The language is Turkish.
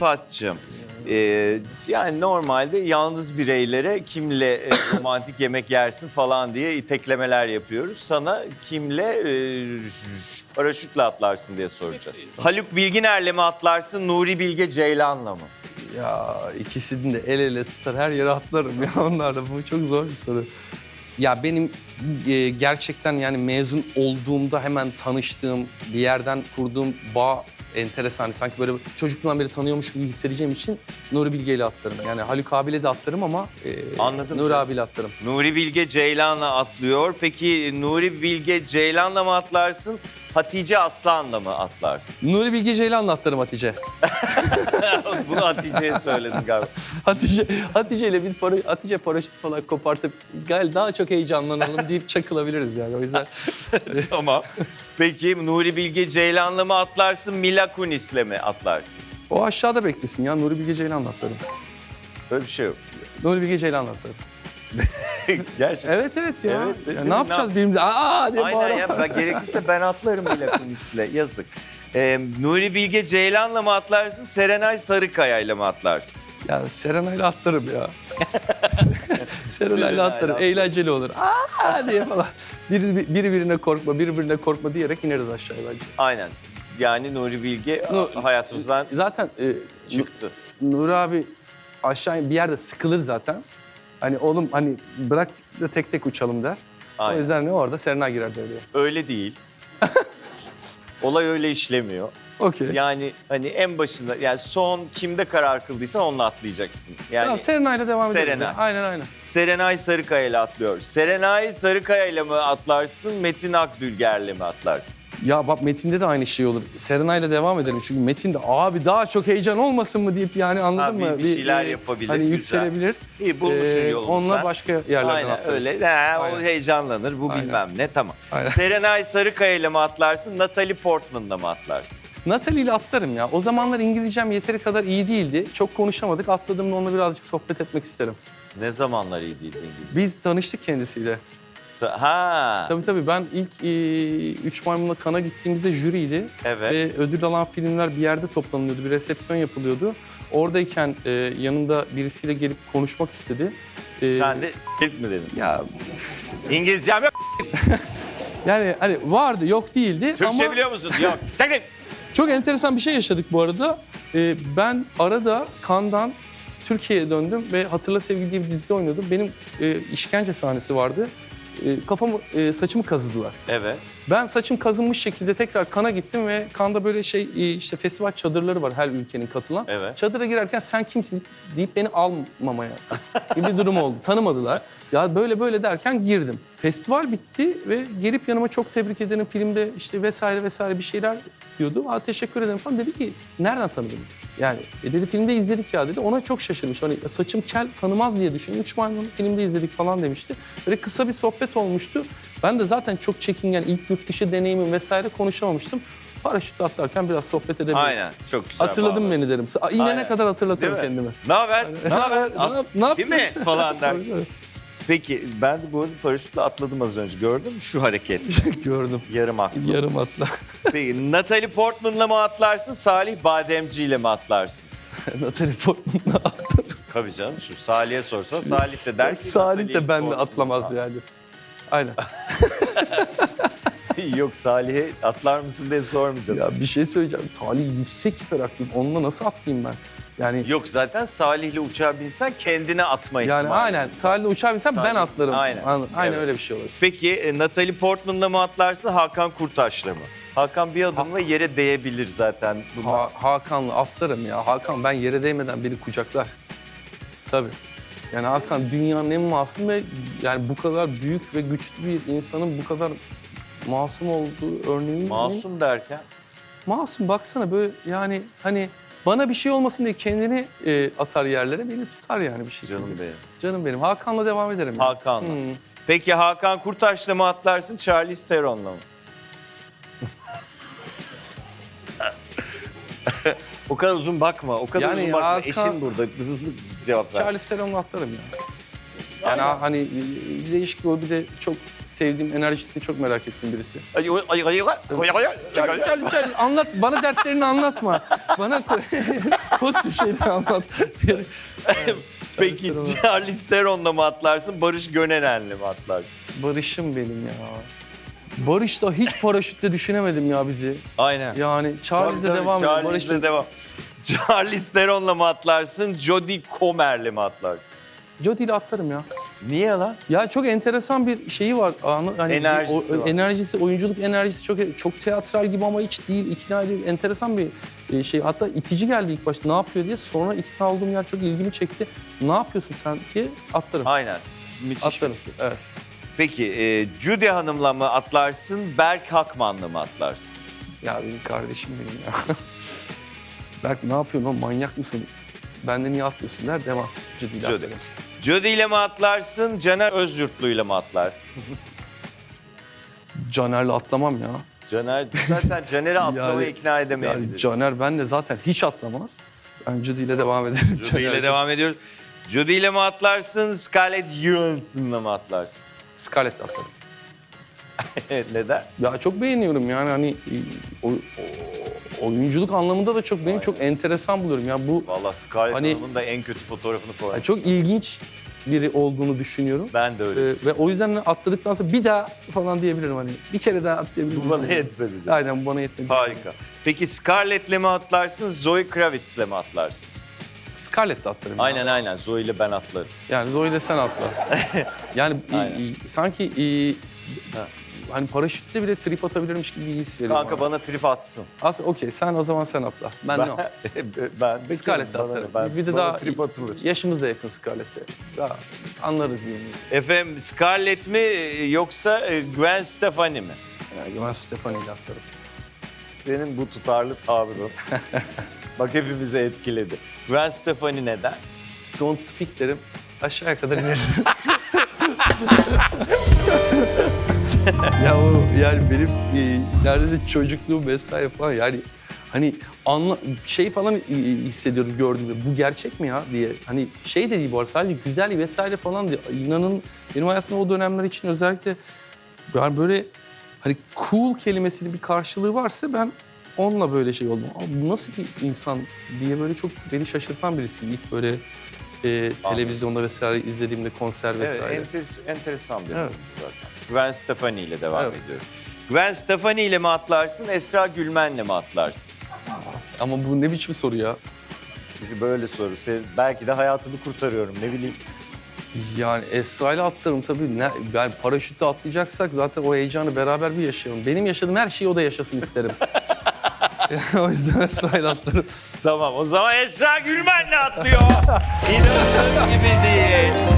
Rıfat'cığım. e, yani normalde yalnız bireylere kimle e, romantik yemek yersin falan diye iteklemeler yapıyoruz. Sana kimle e, paraşütle atlarsın diye soracağız. Haluk Bilginer'le mi atlarsın, Nuri Bilge Ceylan'la mı? Ya ikisini de el ele tutar her yere atlarım ya onlar da bu çok zor bir soru. Ya benim e, gerçekten yani mezun olduğumda hemen tanıştığım bir yerden kurduğum bağ enteresan. Sanki böyle çocukluğumdan beri tanıyormuş gibi hissedeceğim için Nuri Bilge ile atlarım. Yani Haluk abiyle de atlarım ama e, Anladım Nuri canım. abiyle atlarım. Nuri Bilge Ceylan'la atlıyor. Peki Nuri Bilge Ceylan'la mı atlarsın, Hatice Aslan'la mı atlarsın? Nuri Bilge Ceylan'la atlarım Hatice. Bunu Hatice'ye söyledin galiba. Hatice, Hatice ile biz para, Hatice paraşütü falan kopartıp gel daha çok heyecanlanalım deyip çakılabiliriz yani. O yüzden tamam. Peki Nuri Bilge Ceylan'la mı atlarsın, Mila Kunis'le mi atlarsın? o aşağıda beklesin ya Nuri Bilge Ceylan'la atlarım. Böyle bir şey yok. Nuri Bilge Ceylan'la atlarım. Gerçekten. Evet evet ya. Evet, Ya ne yapacağız birbirimize? Aa diye Aynen ya. Ben, gerekirse ben atlarım Mila Kunis'le. Yazık. Ee, Nuri Bilge Ceylan'la mı atlarsın, Serenay Sarıkaya'yla mı atlarsın? Ya Serenay'la atlarım ya. Serenay'la atlarım. Eğlenceli olur. Aa diye falan. Biri, biri birine korkma, biri birine korkma diyerek ineriz aşağıya bence. Aynen. Yani Nuri Bilge Nu- hayatımızdan Zaten e, çıktı. Nuri abi aşağı bir yerde sıkılır zaten. Hani oğlum hani bırak da tek tek uçalım der. Aynen. O yüzden ne orada Serenay girer devreye. Öyle değil. Olay öyle işlemiyor. Okey. Ya, Yani hani en başında yani son kimde karar kıldıysan onunla atlayacaksın. Yani Serenay'la devam ederiz. Serenay. ya. Aynen aynen. Serenay Sarıkaya ile atlıyor. Serenay Sarıkaya ile mi atlarsın, Metin Akdülger'le mi atlarsın? Ya bak Metin'de de aynı şey olur. Serenay'la devam edelim. Çünkü Metin de abi daha çok heyecan olmasın mı deyip yani anladın Ha, bir- mı? bir şeyler yapabilir, Hani güzel. yükselebilir. İyi bulmuşsun Ee, yolunu Onunla sen. başka yerlerden Aynen atlarız. öyle. Ha, o Aynen. heyecanlanır, bu Aynen. bilmem ne tamam. Aynen. Serenay Sarıkaya ile mi atlarsın, Natalie Portman'la mı atlarsın? Natalie ile atlarım ya. O zamanlar İngilizcem yeteri kadar iyi değildi. Çok konuşamadık. Atladığımda onunla birazcık sohbet etmek isterim. Ne zamanlar iyi değildi İngilizce? Biz tanıştık kendisiyle. Ha, Tabii tabii ben ilk e, Üç Maymun'la Kana gittiğimizde jüriydi. evet. Ve ödül alan filmler bir yerde toplanıyordu, bir resepsiyon yapılıyordu. Oradayken e, yanında birisiyle gelip konuşmak istedi. E, Sen de s**t mi dedin? Ya İngilizcem yok. yani hani vardı yok değildi Türkçe ama biliyor musun? Yok. Çekil. çok enteresan bir şey yaşadık bu arada. E, ben arada Kan'dan Türkiye'ye döndüm ve Hatırla Sevgili diye bir dizide oynuyordum. Benim e, işkence sahnesi vardı. E, kafamı, e, saçımı kazıdılar. Evet. Ben saçım kazınmış şekilde tekrar Kan'a gittim ve Kan'da böyle şey e, işte festival çadırları var her ülkenin katılan. Evet. Çadıra girerken sen kimsin deyip beni almamaya gibi bir durum oldu. Tanımadılar. Ya böyle böyle derken girdim. Festival bitti ve gelip yanıma çok tebrik ederim filmde işte vesaire vesaire bir şeyler diyordu. Aa, teşekkür ederim falan. Dedi ki nereden tanıdınız? Yani e dedi filmde izledik ya dedi. Ona çok şaşırmış. Hani saçım kel tanımaz diye düşündüm. Üç maymun filmde izledik falan demişti. Böyle kısa bir sohbet olmuştu. Ben de zaten çok çekingen ilk yurt dışı deneyimim vesaire konuşamamıştım. Paraşütle atlarken biraz sohbet edebiliriz. Aynen. Çok güzel. Hatırladım beni derim. Aynen. kadar hatırlatırım kendimi. Ne haber? Ne haber? Ne yap-? Değil mi? Falan der. Peki ben de bu arada paraşütle atladım az önce. Gördün mü şu hareket? Gördüm. Yarım aklım. Yarım atla. Peki Natalie Portman'la mı atlarsın, Salih Bademci ile mi atlarsın? Natalie Portman'la attım. Tabii canım şu Salih'e sorsan Salih de der ki... Salih de benle Portman'la. atlamaz yani. Aynen. Yok Salih'e atlar mısın diye sormayacağım. Ya bir şey söyleyeceğim. Salih yüksek hiperaktif. Onunla nasıl atlayayım ben? Yani Yok zaten Salih'le uçağa binsen kendine atma yani aynen. Salih'le uçağa binsem ben Salih. atlarım. Aynen. Aynen, aynen Evet. öyle bir şey olur. Peki e, Natalie Portman'la mı atlarsın, Hakan Kurtaş'la mı? Hakan bir adımla yere değebilir zaten. Bunlar- Ha- Hakan'la atlarım ya. Hakan ben yere değmeden beni kucaklar. Tabii. Yani Hakan dünyanın en masum ve yani bu kadar büyük ve güçlü bir insanın bu kadar masum olduğu örneği Masum derken? Masum baksana böyle yani hani bana bir şey olmasın diye kendini e, atar yerlere beni tutar yani bir şekilde. Canım benim. Canım benim. Hakan'la devam ederim. ya. Hakan'la. Hmm. Peki Hakan Kurtaş'la mı atlarsın, Charlize Theron'la mı? o kadar uzun bakma, o kadar Yani uzun bakma. Hakan- Eşin burada, hızlı cevap ver. Charles Theron'la atlarım ya. Yani Aynen. hani e, değişik o bir de çok sevdiğim enerjisini çok merak ettiğim birisi. Ay, ay, ay, ay, ay, ay, ay. Charlie, Charlie, Charlie anlat. Bana dertlerini anlatma. Bana pozitif şeyler anlat. Peki Theron. Charlize Theron'la mı atlarsın, Barış Gönenen'le mi atlarsın? Barış'ım benim ya. Barış da hiç paraşütle düşünemedim ya bizi. Aynen. Yani tabii, devam. Charlize'le Barış'la devam. Charlize Theron'la mı atlarsın, Jodie Comer'le mi atlarsın? Jodie ile atlarım ya. Niye lan? Ya çok enteresan bir şeyi var. Anı, hani Enerjisi o- var. enerjisi, oyunculuk enerjisi çok çok teatral gibi ama hiç değil. İkna edici, enteresan bir e, şey. Hatta itici geldi ilk başta ne yapıyor diye. Sonra ikna olduğum yer çok ilgimi çekti. Ne yapıyorsun sen diye atlarım. Aynen. Müthiş. atlarım. Evet. Peki e, Judy Hanım'la mı atlarsın, Berk Hakman'la mı atlarsın? Ya benim kardeşim benim ya. Berk ne yapıyorsun oğlum manyak mısın? Benden niye atlıyorsun der devam. Jodie. atlarım. Judy ile mi atlarsın, Caner Özyurtlu'yla mı atlarsın? Caner'le atlamam ya. Caner zaten Caner'i atlamaya Yani- ikna Yani edemeyebilir. Caner benle zaten hiç atlamaz. Ben Jodie ile devam ederim. Judy ile devam ediyoruz. Judy ile mi atlarsın, Scarlett Johansson'la mı atlarsın? Scarlett'le atlarım. Neden? Ya çok beğeniyorum yani hani e, o, o- oyunculuk anlamında da çok benim çok enteresan buluyorum. Ya bu Vallahi Scarlett Hani- Hanım'ın da en kötü fotoğrafını koy. yani çok ilginç biri olduğunu düşünüyorum. Ben de öyle Ee, düşünüyorum. ve o yüzden atladıktan sonra bir daha falan diyebilirim hani. Bir kere daha atlayabilirim. Bu bana yetmedi. diyor. Aynen bu bana yetmedi. Harika. Peki Scarlett'le mi atlarsın, Zoe Kravitz'le mi atlarsın? Scarlett'le atlarım. ya. Aynen aynen Zoe ile ben atlarım. Yani Zoe ile sen atla. yani Aynen. e, sanki Ha. Hani paraşütle bile trip atabilirmiş gibi bir his veriyor Kanka bana trip atsın. As okey sen o zaman sen atla. Ben, ne o? ben bekarım, Scarlett'le bana atlarım. ne? Ben- Biz bir de bana daha trip atılır. yaşımız da yakın Scarlett'te. Daha anlarız birbirimizi. Efendim Scarlett mi yoksa e, Gwen Stefani mi? Yani ben Stefani ile atlarım. Senin bu tutarlı tavrın. Bak hepimizi etkiledi. Gwen Stefani neden? Don't speak derim. Aşağıya kadar ineriz. ya o yani benim e, neredeyse çocukluğum vesaire falan yani hani anla, şey falan e, hissediyorum gördüğümde bu gerçek mi ya diye. Hani şey de değil bu arada sadece güzel vesaire falan diye. İnanın benim hayatımda o dönemler için özellikle yani böyle hani cool kelimesinin bir karşılığı varsa ben onunla böyle şey oldum. Abi bu nasıl bir insan diye böyle çok beni şaşırtan birisi. İlk böyle e, televizyonda vesaire izlediğimde konser Evet, vesaire. enteres- enteresan bir Evet. zaten. Gwen Stefani ile devam Evet. ediyoruz. Gwen Stefani ile mi atlarsın, Esra Gülmen'le mi atlarsın? Ama bu ne biçim soru ya? İşte böyle soru. Belki de hayatını kurtarıyorum ne bileyim. Yani Esra ile atlarım tabii. Ne, yani paraşütle atlayacaksak zaten o heyecanı beraber bir yaşayalım. Benim yaşadığım her şeyi o da yaşasın isterim. o yüzden Esra ile atlarım. Tamam o zaman Esra Gülmen'le atlıyor. İnanılır gibi değil.